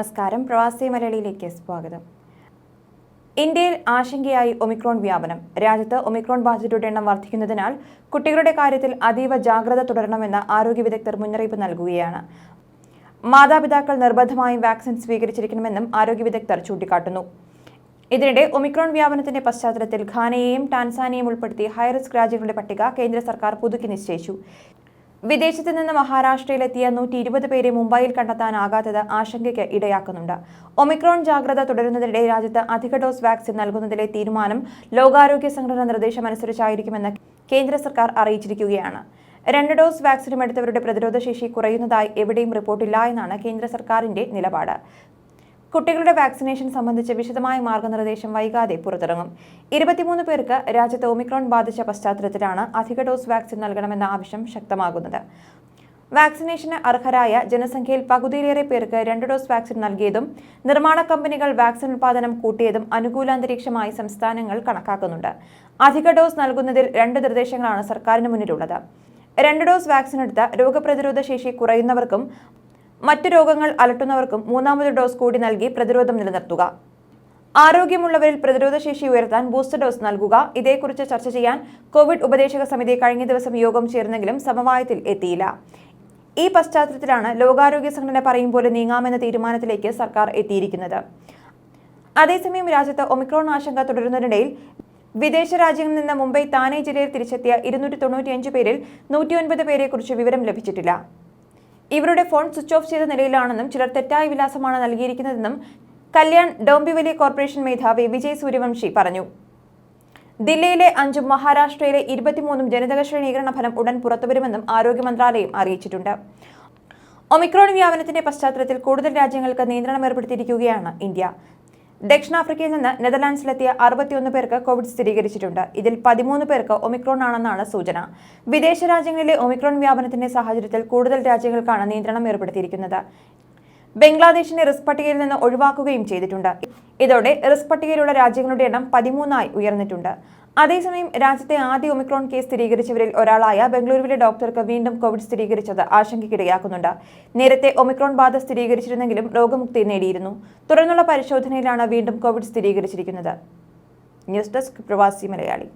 നമസ്കാരം. പ്രവാസി മലയാളിയിലേക്ക് സ്വാഗതം. ഇന്ത്യയിൽ ആശങ്കയായി ഒമിക്രോൺ വ്യാപനം. രാജ്യത്ത് ഒമിക്രോൺ ബാധിതരുടെ എണ്ണം വർദ്ധിക്കുന്നതിനാൽ കുട്ടികളുടെ കാര്യത്തിൽ അതീവ ജാഗ്രത തുടരണമെന്ന് ആരോഗ്യ വിദഗ്ധർ മുന്നറിയിപ്പ് നൽകുകയാണ്. മാതാപിതാക്കൾ നിർബന്ധമായും വാക്സിൻ സ്വീകരിച്ചിരിക്കണമെന്നും ആരോഗ്യ വിദഗ്ധർ ചൂണ്ടിക്കാട്ടുന്നു. ഇതിനിടെ ഒമിക്രോൺ വ്യാപനത്തിന്റെ പശ്ചാത്തലത്തിൽ ഘാനയെയും ടാൻസാനിയയും ഉൾപ്പെടുത്തി ഹൈറിസ്ക് രാജ്യങ്ങളുടെ പട്ടിക കേന്ദ്ര സർക്കാർ പുതുക്കി നിശ്ചയിച്ചു. വിദേശത്ത് നിന്ന് മഹാരാഷ്ട്രയിലെത്തിയ നൂറ്റി ഇരുപത് പേരെ മുംബൈയിൽ കണ്ടെത്താനാകാത്തത് ആശങ്കയ്ക്ക് ഇടയാക്കുന്നുണ്ട്. ഒമിക്രോൺ ജാഗ്രത തുടരുന്നതിനിടെ രാജ്യത്ത് അധിക ഡോസ് വാക്സിൻ നൽകുന്നതിലെ തീരുമാനം ലോകാരോഗ്യ സംഘടന നിർദ്ദേശമനുസരിച്ചായിരിക്കുമെന്ന് കേന്ദ്ര സർക്കാർ അറിയിച്ചിരിക്കുകയാണ്. രണ്ട് ഡോസ് വാക്സിനും എടുത്തവരുടെ പ്രതിരോധശേഷി കുറയുന്നതായി എവിടെയും റിപ്പോർട്ടില്ല എന്നാണ് കേന്ദ്ര സർക്കാരിന്റെ നിലപാട്. കുട്ടികളുടെ വാക്സിനേഷൻ സംബന്ധിച്ച് വിശദമായ മാർഗനിർദ്ദേശം വൈകാതെ പുറത്തിറങ്ങും. ഇരുപത്തിമൂന്ന് പേർക്ക് രാജ്യത്ത് ഒമിക്രോൺ ബാധിച്ച പശ്ചാത്തലത്തിലാണ് അധിക ഡോസ് വാക്സിൻ നൽകണമെന്ന ആവശ്യം ശക്തമാകുന്നത്. വാക്സിനേഷന് അർഹരായ ജനസംഖ്യയിൽ പകുതിയിലേറെ പേർക്ക് രണ്ട് ഡോസ് വാക്സിൻ നൽകിയതും നിർമ്മാണ കമ്പനികൾ വാക്സിൻ ഉൽപാദനം കൂട്ടിയതും അനുകൂലാന്തരീക്ഷമായി സംസ്ഥാനങ്ങൾ കണക്കാക്കുന്നുണ്ട്. അധിക ഡോസ് നൽകുന്നതിൽ രണ്ട് നിർദ്ദേശങ്ങളാണ് സർക്കാരിന് മുന്നിലുള്ളത്. രണ്ട് ഡോസ് വാക്സിൻ എടുത്ത രോഗപ്രതിരോധ ശേഷി കുറയുന്നവർക്കും മറ്റു രോഗങ്ങൾ അലട്ടുന്നവർക്കും മൂന്നാമത് ഡോസ് കൂടി നൽകി പ്രതിരോധം നിലനിർത്തുക. ആരോഗ്യമുള്ളവരിൽ പ്രതിരോധശേഷി ഉയർത്താൻ ബൂസ്റ്റർ ഡോസ് നൽകുക. ഇതേക്കുറിച്ച് ചർച്ച ചെയ്യാൻ കോവിഡ് ഉപദേശക സമിതി കഴിഞ്ഞ ദിവസം യോഗം ചേർന്നെങ്കിലും സമവായത്തിൽ എത്തിയില്ല. ഈ പശ്ചാത്തലത്തിലാണ് ലോകാരോഗ്യ സംഘടന പറയും പോലെ നീങ്ങാമെന്ന തീരുമാനത്തിലേക്ക് സർക്കാർ എത്തിയിരിക്കുന്നത്. അതേസമയം രാജ്യത്ത് ഒമിക്രോൺ ആശങ്ക തുടരുന്നതിനിടയിൽ വിദേശ രാജ്യങ്ങളിൽ നിന്ന് മുംബൈ താനെ ജില്ലയിൽ തിരിച്ചെത്തിയ ഇരുന്നൂറ്റി തൊണ്ണൂറ്റിയഞ്ച് പേരിൽ നൂറ്റിയൊൻപത് പേരെക്കുറിച്ച് വിവരം ലഭിച്ചിട്ടില്ല. ഇവരുടെ ഫോൺ സ്വിച്ച് ഓഫ് ചെയ്ത നിലയിലാണെന്നും ചിലർ തെറ്റായ വിലാസമാണ് നൽകിയിരിക്കുന്നതെന്നും കല്യാൺ ഡോംബിവലി കോർപ്പറേഷൻ മേധാവി വിജയ് സൂര്യവംശി പറഞ്ഞു. ദില്ലിയിലെ അഞ്ചും മഹാരാഷ്ട്രയിലെ ഇരുപത്തിമൂന്നും ജനിതക ശ്രേണീകരണ ഫലം ഉടൻ പുറത്തുവരുമെന്നും ആരോഗ്യ മന്ത്രാലയം അറിയിച്ചിട്ടുണ്ട്. ഒമിക്രോൺ വ്യാപനത്തിന്റെ പശ്ചാത്തലത്തിൽ കൂടുതൽ രാജ്യങ്ങൾക്ക് നിയന്ത്രണം ഏർപ്പെടുത്തിയിരിക്കുകയാണ് ഇന്ത്യ. ദക്ഷിണാഫ്രിക്കയിൽ നിന്ന് നെതർലാൻഡ്സിലെത്തിയ അറുപത്തിയൊന്ന് പേർക്ക് കോവിഡ് സ്ഥിരീകരിച്ചിട്ടുണ്ട്. ഇതിൽ പതിമൂന്ന് പേർക്ക് ഒമിക്രോൺ ആണെന്നാണ് സൂചന. വിദേശ രാജ്യങ്ങളിലെ ഒമിക്രോൺ വ്യാപനത്തിന്റെ സാഹചര്യത്തിൽ കൂടുതൽ രാജ്യങ്ങൾക്കാണ് നിയന്ത്രണം ഏർപ്പെടുത്തിയിരിക്കുന്നത്. ബംഗ്ലാദേശിനെ റിസ്ക് പട്ടികയിൽ നിന്ന് ഒഴിവാക്കുകയും ചെയ്തിട്ടുണ്ട്. ഇതോടെ റിസ്ക് പട്ടികയിലുള്ള രാജ്യങ്ങളുടെ എണ്ണം പതിമൂന്നായി ഉയർന്നിട്ടുണ്ട്. അതേസമയം രാജ്യത്തെ ആദ്യ ഒമിക്രോൺ കേസ് സ്ഥിരീകരിച്ചവരിൽ ഒരാളായ ബംഗളൂരുവിലെ ഡോക്ടർക്ക് വീണ്ടും കോവിഡ് സ്ഥിരീകരിച്ചത് ആശങ്കയ്ക്കിടയാക്കുന്നുണ്ട്. നേരത്തെ ഒമിക്രോൺ ബാധ സ്ഥിരീകരിച്ചിരുന്നെങ്കിലും രോഗമുക്തി നേടിയിരുന്നു. തുടർന്നുള്ള പരിശോധനയിലാണ് വീണ്ടും കോവിഡ് സ്ഥിരീകരിച്ചിരിക്കുന്നത്. ന്യൂസ് ഡെസ്ക് പ്രവാസി മലയാളി.